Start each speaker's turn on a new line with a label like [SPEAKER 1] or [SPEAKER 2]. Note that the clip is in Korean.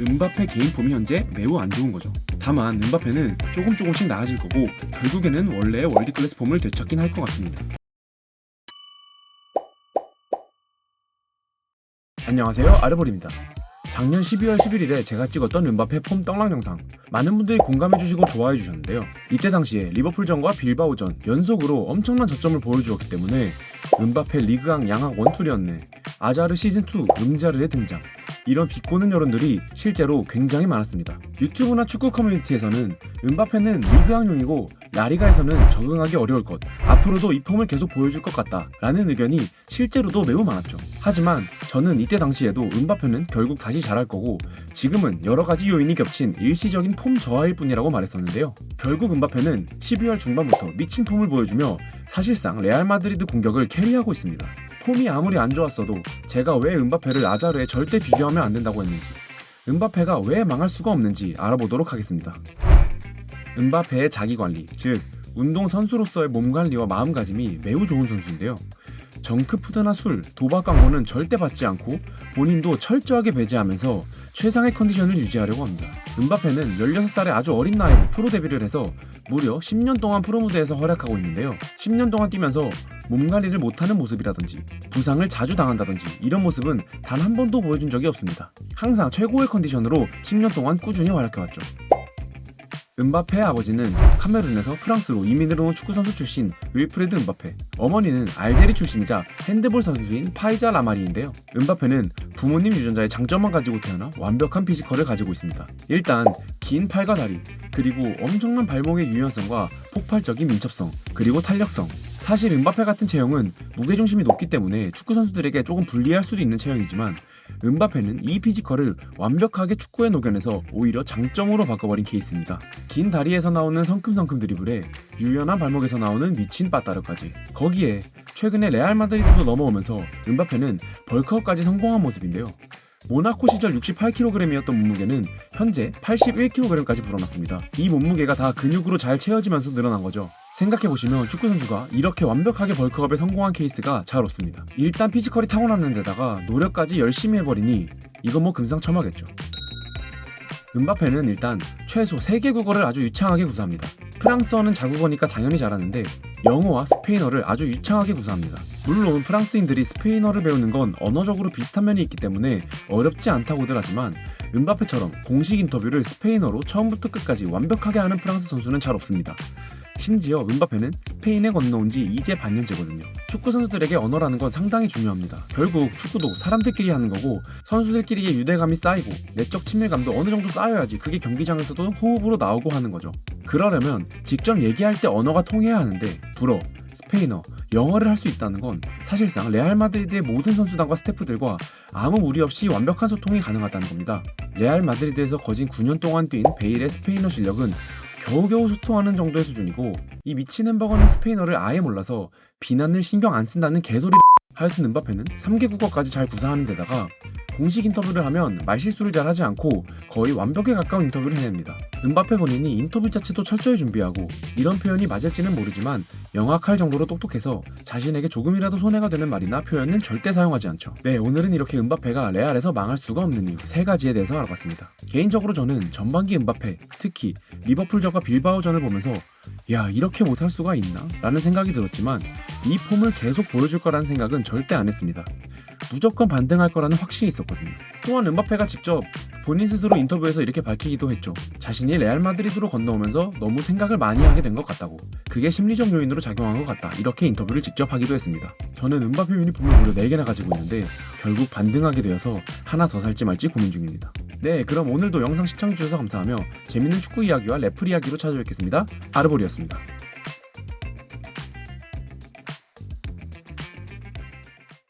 [SPEAKER 1] 은바페 개인 폼이 현재 매우 안 좋은 거죠. 다만 은바페는 조금 조금씩 나아질 거고 결국에는 원래의 월드 클래스 폼을 되찾긴 할 것 같습니다. 안녕하세요 아르볼입니다. 작년 12월 11일에 제가 찍었던 은바페 폼 떡락 영상 많은 분들이 공감해주시고 좋아해주셨는데요. 이때 당시에 리버풀전과 빌바오전 연속으로 엄청난 저점을 보여주었기 때문에 은바페 리그왕 양악 원툴이었네 아자르 시즌2 음자르의 등장 이런 비꼬는 여론들이 실제로 굉장히 많았습니다. 유튜브나 축구 커뮤니티에서는 은바페는 리그왕용이고 라리가에서는 적응하기 어려울 것 앞으로도 이 폼을 계속 보여줄 것 같다 라는 의견이 실제로도 매우 많았죠. 하지만 저는 이때 당시에도 은바페는 결국 다시 잘할 거고 지금은 여러 가지 요인이 겹친 일시적인 폼 저하일 뿐이라고 말했었는데요. 결국 은바페는 12월 중반부터 미친 폼을 보여주며 사실상 레알 마드리드 공격을 캐리하고 있습니다. 폼이 아무리 안 좋았어도 제가 왜 은바페를 아자르에 절대 비교하면 안 된다고 했는지 은바페가 왜 망할 수가 없는지 알아보도록 하겠습니다. 은바페의 자기 관리, 즉 운동 선수로서의 몸 관리와 마음가짐이 매우 좋은 선수인데요. 정크푸드나 술, 도박 광고는 절대 받지 않고 본인도 철저하게 배제하면서 최상의 컨디션을 유지하려고 합니다. 은바페는 16살의 아주 어린 나이로 프로 데뷔를 해서 무려 10년 동안 프로 무대에서 활약하고 있는데요. 10년 동안 뛰면서 몸 관리를 못하는 모습이라든지 부상을 자주 당한다든지 이런 모습은 단 한 번도 보여준 적이 없습니다. 항상 최고의 컨디션으로 10년 동안 꾸준히 활약해왔죠. 은바페의 아버지는 카메룬에서 프랑스로 이민을 온 축구선수 출신 윌프레드 은바페 어머니는 알제리 출신이자 핸드볼 선수인 파이자 라마리인데요 은바페는 부모님 유전자의 장점만 가지고 태어나 완벽한 피지컬을 가지고 있습니다 일단 긴 팔과 다리 그리고 엄청난 발목의 유연성과 폭발적인 민첩성 그리고 탄력성 사실 은바페 같은 체형은 무게중심이 높기 때문에 축구 선수들에게 조금 불리할 수도 있는 체형이지만 은바페는 이 피지컬을 완벽하게 축구에 녹여내서 오히려 장점으로 바꿔버린 케이스입니다. 긴 다리에서 나오는 성큼성큼 드리블에 유연한 발목에서 나오는 미친 빠따르까지 거기에 최근에 레알 마드리드도 넘어오면서 은바페는 벌크업까지 성공한 모습인데요. 모나코 시절 68kg이었던 몸무게는 현재 81kg까지 불어났습니다. 이 몸무게가 다 근육으로 잘 채워지면서 늘어난 거죠. 생각해보시면 축구선수가 이렇게 완벽하게 벌크업에 성공한 케이스가 잘 없습니다. 일단 피지컬이 타고났는 데다가 노력까지 열심히 해버리니 이건 뭐 금상첨화겠죠. 은바페는 일단 최소 3개 국어를 아주 유창하게 구사합니다. 프랑스어는 자국어니까 당연히 잘하는데 영어와 스페인어를 아주 유창하게 구사합니다. 물론 프랑스인들이 스페인어를 배우는 건 언어적으로 비슷한 면이 있기 때문에 어렵지 않다고들 하지만 은바페처럼 공식 인터뷰를 스페인어로 처음부터 끝까지 완벽하게 하는 프랑스 선수는 잘 없습니다. 심지어 은바페는 스페인에 건너온 지 이제 반년째거든요. 축구 선수들에게 언어라는 건 상당히 중요합니다. 결국 축구도 사람들끼리 하는 거고 선수들끼리의 유대감이 쌓이고 내적 친밀감도 어느 정도 쌓여야지 그게 경기장에서도 호흡으로 나오고 하는 거죠. 그러려면 직접 얘기할 때 언어가 통해야 하는데 불어, 스페인어, 영어를 할 수 있다는 건 사실상 레알 마드리드의 모든 선수단과 스태프들과 아무 무리 없이 완벽한 소통이 가능하다는 겁니다. 레알 마드리드에서 거진 9년 동안 뛴 베일의 스페인어 실력은 겨우겨우 소통하는 정도의 수준이고 이 미친 햄버거는 스페인어를 아예 몰라서 비난을 신경 안 쓴다는 개소리 하여튼 은바페는 3개 국어까지 잘 구사하는 데다가 공식 인터뷰를 하면 말실수를 잘 하지 않고 거의 완벽에 가까운 인터뷰를 해냅니다. 은바페 본인이 인터뷰 자체도 철저히 준비하고 이런 표현이 맞을지는 모르지만 영악할 정도로 똑똑해서 자신에게 조금이라도 손해가 되는 말이나 표현은 절대 사용하지 않죠. 네, 오늘은 이렇게 은바페가 레알에서 망할 수가 없는 이유 세 가지에 대해서 알아봤습니다. 개인적으로 저는 전반기 은바페, 특히 리버풀전과 빌바오전을 보면서 야 이렇게 못할 수가 있나? 라는 생각이 들었지만 이 폼을 계속 보여줄 거라는 생각은 절대 안 했습니다. 무조건 반등할 거라는 확신이 있었거든요. 또한 은바페가 직접 본인 스스로 인터뷰에서 이렇게 밝히기도 했죠. 자신이 레알 마드리드로 건너오면서 너무 생각을 많이 하게 된 것 같다고. 그게 심리적 요인으로 작용한 것 같다. 이렇게 인터뷰를 직접 하기도 했습니다. 저는 은바페 유니폼을 무려 4개나 가지고 있는데 결국 반등하게 되어서 하나 더 살지 말지 고민 중입니다. 네, 그럼 오늘도 영상 시청해주셔서 감사하며 재밌는 축구 이야기와 래플 이야기로 찾아뵙겠습니다. 아르볼이었습니다.